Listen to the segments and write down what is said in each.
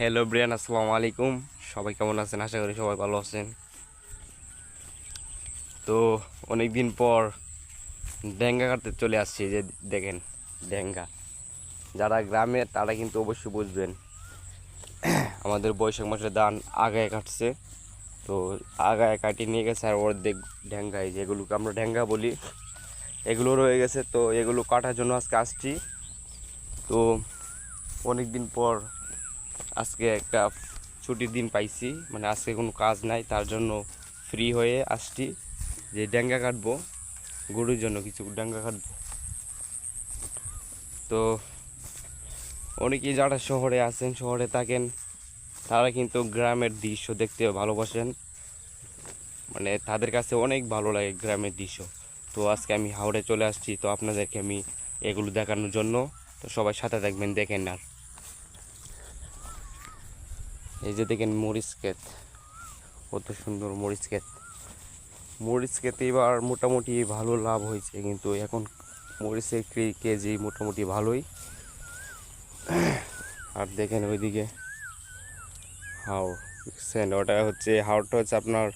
Hello Brian আসসালামু আলাইকুম। সবাই কেমন আছেন? আশা করি সবাই ভালো আছেন। তো অনেক দিন পর ডেঙ্গা কাটতে চলে আসছি যে দেখেন ডেঙ্গা যারা গ্রামে, তারা কিন্তু অবশ্যই বুঝবেন, আমাদের বৈশাখ মাসের ধান আগায় কাটছে। তো আগায় কাটিয়ে নিয়ে গেছে আর অর্ধেক ডেঙ্গায় যেগুলোকে আমরা ডেঙ্গা বলি, এগুলো রয়ে গেছে। তো এগুলো কাটার জন্য আজকে আসছি। তো অনেক দিন পর আজকে একটা ছুটির দিন পাইছি মানে আজকে কোনো কাজ নাই, তার জন্য ফ্রি হয়ে আসছি, যে ডেঙ্গা কাটবো, গরুর জন্য কিছু ডেঙ্গা কাটবো। তো অনেকেই যারা শহরে আছেন, শহরে থাকেন, তারা কিন্তু গ্রামের দৃশ্য দেখতে ভালোবাসেন। মানে তাদের কাছে অনেক ভালো লাগে গ্রামের দৃশ্য। তো আজকে আমি হাওড়ে চলে আসছি, তো আপনাদেরকে আমি এগুলো দেখানোর জন্য, তো সবাই সাথে থাকবেন, দেখেন আর। এই যে দেখেন মরিচ ক্ষেত। কত সুন্দর মরিচ ক্ষেত। মরিচ ক্ষেতে এবার মোটামুটি ভালো লাভ হয়েছে, কিন্তু এখন মরিচের কেজি মোটামুটি ভালোই। আর দেখেন ওইদিকে হাওড় দেখছেন? ওটা হচ্ছে হাওড়টা হচ্ছে আপনার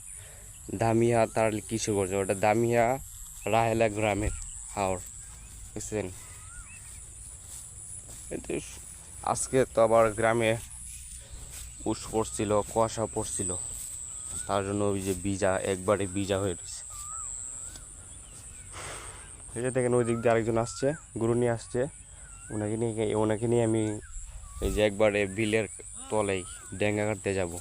দামিয়া তার করছে ওটা দামিয়া রাহেলা গ্রামের হাওড় বুঝছেন? আজকে তো আবার গ্রামে উস পড়ছিল কুয়াশা পড়ছিল। তার জন্য ওই যে বীজা একবারে বীজা হয়ে রয়েছে। এই যে দেখেন, ওই দিক দিয়ে আরেকজন আসছে, গরু নিয়ে আসছে। ওনাকে নিয়ে ওনাকে নিয়ে আমি এই যে একবারে বিলের তলেই ডেঙ্গা কাটতে যাব।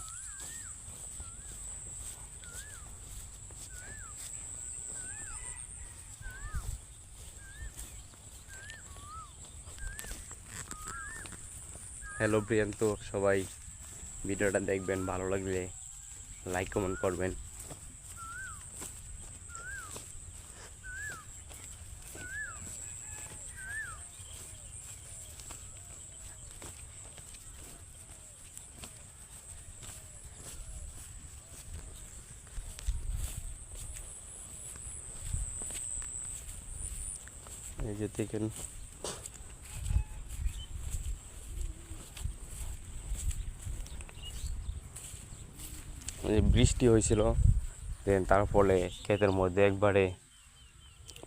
হ্যালো, প্রিয়ান্ত, সবাই। ভিডিওটা দেখবেন ভালো লাগলে লাইক কমেন্ট করবেন। এই যে দেখেন। বৃষ্টি হয়েছিল দেন তার ফলে ক্ষেতের মধ্যে একবারে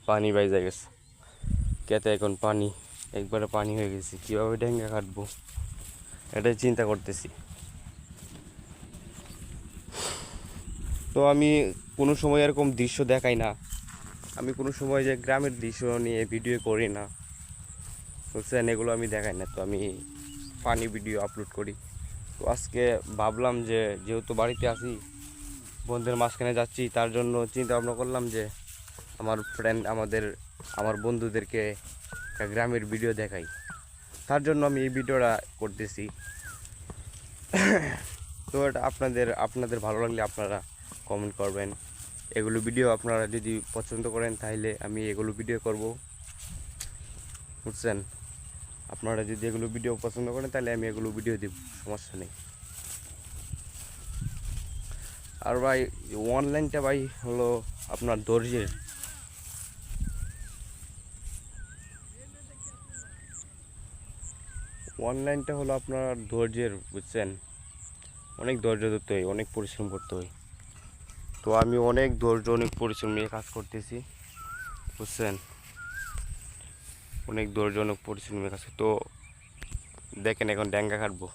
পানি বাইজা গেছে। ক্ষেতে এখন পানি, একবারে পানি হয়ে গেছে। কীভাবে ডেঙ্গা কাটবো? এটাই চিন্তা করতেছি। তো আমি কোনো সময় এরকম দৃশ্য দেখাই না। আমি কোনো সময় যে গ্রামের দৃশ্য নিয়ে ভিডিও করি না। বুঝছেন এগুলো আমি দেখাই না। তো আমি ফানি ভিডিও আপলোড করি। তো আজকে ভাবলাম যে যেহেতু বাড়িতে আছি, বন্ধুদের মাঝখানে যাচ্ছি, তার জন্য চিন্তা ভাবনা করলাম যে আমার ফ্রেন্ড আমাদের, আমার বন্ধুদেরকে একটা গ্রামের ভিডিও দেখাই। তার জন্য আমি এই ভিডিওটা করতেছি। তো এটা আপনাদের আপনাদের ভালো লাগলে আপনারা কমেন্ট করবেন। এগুলো ভিডিও আপনারা যদি পছন্দ করেন, তাহলে আমি এগুলো ভিডিও করব। বুঝছেন? আপনারা যদি এগুলো ভিডিও পছন্দ করেন, তাহলে আমি এগুলো ভিডিও দিব, সমস্যা নেই। আর ভাই অনলাইনটা ভাই হলো আপনার দর্জির অনলাইনটা হলো আপনার ধৈর্যের, বুঝছেন? অনেক ধৈর্য ধরতে হয়, অনেক পরিশ্রম করতে হয়। তো আমি অনেক ধৈর্য, অনেক পরিশ্রম নিয়ে কাজ করতেছি, বুঝছেন? অনেক ধৈর্য অনেক পরিশ্রম নিয়ে কাজ কর- তো দেখেন এখন ড্যাঙ্গা কাটবো।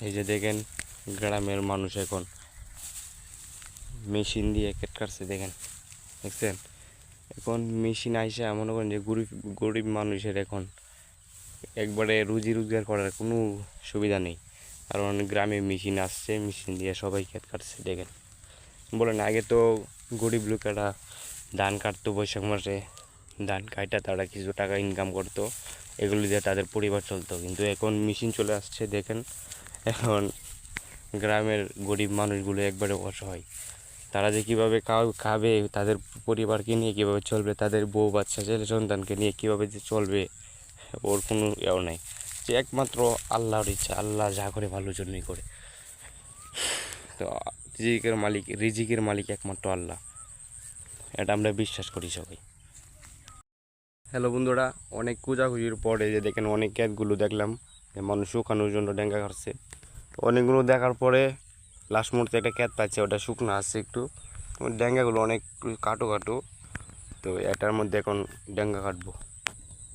এই যে দেখেন গ্রামের মানুষ এখন মেশিন দিয়ে কেট কাটছে, দেখেন। দেখছেন? এখন মেশিন আইসে মনে করেন যে গরিব গরিব মানুষের এখন একবারে রুজি রোজগার করার কোনো সুবিধা নেই। কারণ গ্রামে মেশিন আসছে, মেশিন দিয়ে সবাই ক্ষেত কাটছে, দেখেন। বলেন, আগে তো গরিব লোকেরা ধান কাটতো বৈশাখ মাসে, ধান কাটা তারা কিছু টাকা ইনকাম করতো, এগুলো দিয়ে তাদের পরিবার চলতো। কিন্তু এখন মেশিন চলে আসছে, দেখেন। এখন গ্রামের গরিব মানুষগুলো একবারে অসহায়। তারা যে কীভাবে খাবে, তাদের পরিবারকে নিয়ে কীভাবে চলবে, তাদের বউ বাচ্চা, ছেলে সন্তানকে নিয়ে কীভাবে যে চলবে, ওর কোনো ইয়েও নাই। যে একমাত্র আল্লাহর ইচ্ছা, আল্লাহ যা করে ভালোর জন্যই করে। তো রিজিকের মালিক রিজিকের মালিক একমাত্র আল্লাহ। এটা আমরা বিশ্বাস করি সবাই। হ্যালো বন্ধুরা, অনেক খোঁজাখুঁজির পরে যে দেখেন অনেক ক্যাটগুলো দেখলাম, যে মানুষ শুকানোর জন্য ডেঙ্গা কাটছে। অনেকগুলো দেখার পরে লাস্ট মুহূর্তে একটা ক্যাত পাচ্ছে, ওটা শুকনো আছে একটু। ড্যাঙ্গাগুলো অনেক কাটো কাটো। তো এটার মধ্যে এখন ড্যাঙ্গা কাটবো।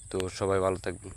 তো সবাই ভালো থাকবেন।